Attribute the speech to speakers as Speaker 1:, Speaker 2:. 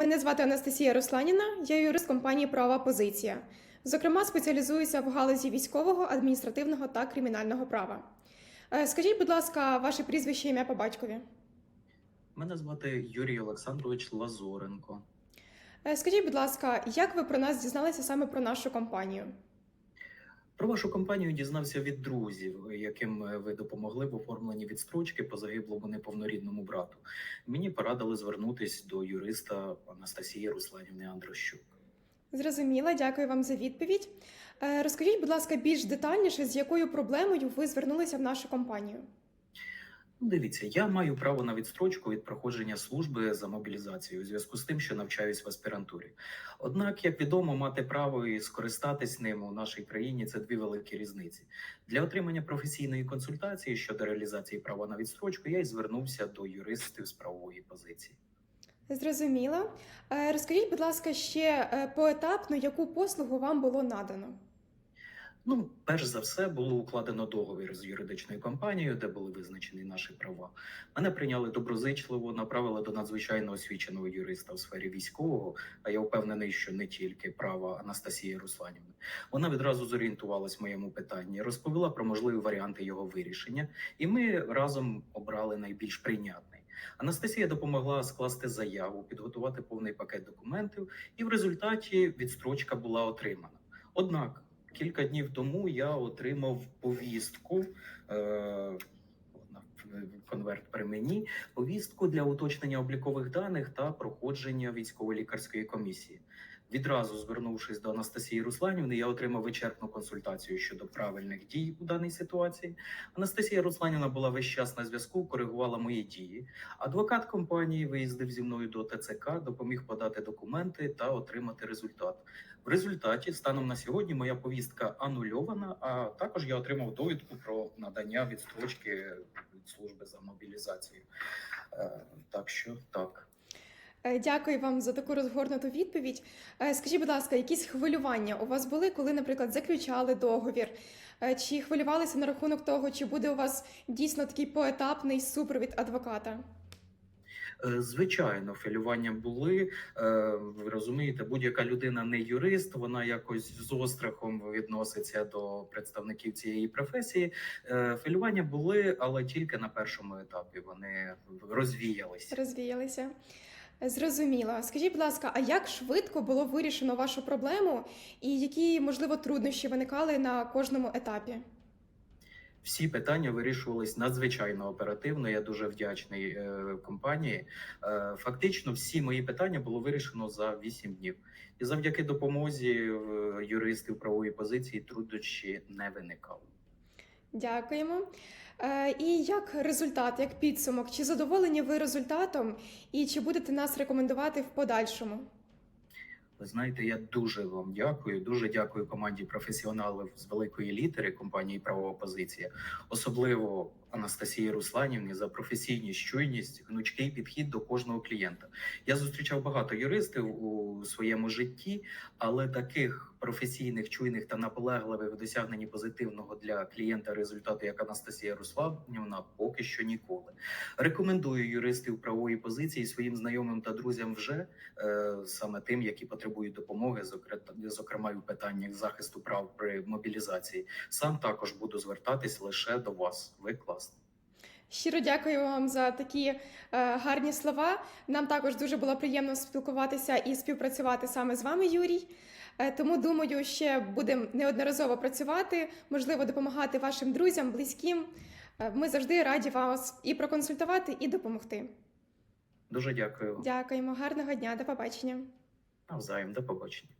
Speaker 1: Мене звати Анастасія Русланіна, я юрист компанії Права Позиція. Зокрема, спеціалізуюся в галузі військового, адміністративного та кримінального права. Е, Скажіть, будь ласка, ваше прізвище ім'я по батькові.
Speaker 2: Мене звати Юрій Олександрович Лазоренко.
Speaker 1: Е, Скажіть, будь ласка, як ви про нас дізналися саме про нашу компанію?
Speaker 2: Про вашу компанію дізнався від друзів, яким е, ви допомогли в оформленні відстрочки по загиблому неповнорідному брату. Мені порадили звернутись до юриста Анастасії Русланівни Андрощук.
Speaker 1: Зрозуміла, дякую вам за відповідь. Е, Розкажіть, будь ласка, більш детальніше, з якою проблемою ви звернулися в нашу компанію?
Speaker 2: Ну, Дивіться, я маю право на відстрочку від проходження служби за мобілізацією у зв'язку з тим, що навчаюсь в аспірантурі. Однак, як відомо, мати право і скористатись ним у нашій країні це дві великі різниці. Для отримання професійної консультації щодо реалізації права на відстрочку я й звернувся до юристів з правової позиції.
Speaker 1: Зрозуміла. Е, Розкажіть, будь ласка, ще е, поетапно, яку послугу вам було надано?
Speaker 2: Ну, перш за все, було укладено договір з юридичною компанією, де були визначені наші права. Мене прийняли доброзичливо, направили до надзвичайно освіченого юриста в сфері військового. А я впевнений, що не тільки права Анастасії Русланівни. Вона відразу зорієнтувалась в моєму питанні, розповіла про можливі варіанти його вирішення, і ми разом обрали найбільш прийнятний. Анастасія допомогла скласти заяву, підготувати повний пакет документів, і в результаті відстрочка була отримана. Однак кілька днів тому я отримав повістку. Е- конверт при мені, повістку для уточнення облікових даних та проходження військово-лікарської комісії. Відразу звернувшись до Анастасії Русланівни, я отримав вичерпну консультацію щодо правильних дій у даній ситуації. Анастасія Русланівна була весь час на зв'язку, коригувала мої дії. Адвокат компанії виїздив зі мною до ТЦК, допоміг подати документи та отримати результат. В результаті, станом на сьогодні, моя повістка анульована. А також я отримав довідку про надання відстрочки від служби за мобілізацію. Е, Так що так.
Speaker 1: Е, Дякую вам за таку розгорнуту відповідь. Е, Скажіть, будь ласка, якісь хвилювання у вас були, коли, наприклад, заключали договір? Е, Чи хвилювалися на рахунок того, чи буде у вас дійсно такий поетапний супровід адвоката?
Speaker 2: Звичайно, хвилювання були. Ви розумієте, будь-яка людина не юрист, вона якось з острахом відноситься до представників цієї професії. Хвилювання були, але тільки на першому етапі вони розвіялися.
Speaker 1: Розвіялися. Зрозуміло. Скажіть, будь ласка, а як швидко було вирішено вашу проблему, і які, можливо, труднощі виникали на кожному етапі?
Speaker 2: Всі питання вирішувались надзвичайно оперативно. Я дуже вдячний е, компанії. Е, фактично, всі мої питання було вирішено за 8 днів, і завдяки допомозі е, юристів правової позиції труднощі не виникали.
Speaker 1: Дякуємо. Е, І як результат, як підсумок, чи задоволені ви результатом, і чи будете нас рекомендувати в подальшому?
Speaker 2: Ви знаєте, я дуже вам дякую. Дуже дякую команді професіоналів з великої літери компанії Правова позиція, особливо Анастасії Русланівні за професійність, чуйність, гнучкий підхід до кожного клієнта. Я зустрічав багато юристів у своєму житті, але таких професійних, чуйних та наполегливих в досягненні позитивного для клієнта результату, як Анастасія Русланівна, поки що ніколи. Рекомендую юристів правової позиції своїм знайомим та друзям вже е, саме тим, які потребують допомоги, зокрема, в питаннях захисту прав при мобілізації. Сам також буду звертатись лише до вас. Ви класні.
Speaker 1: Щиро дякую вам за такі е, гарні слова. Нам також дуже було приємно спілкуватися і співпрацювати саме з вами, Юрій. Е, тому думаю, ще будемо неодноразово працювати, можливо, допомагати вашим друзям, близьким. Е, Ми завжди раді вас і проконсультувати, і допомогти.
Speaker 2: Дуже дякую.
Speaker 1: Дякуємо, гарного дня, до побачення.
Speaker 2: Навзаєм, до побачення.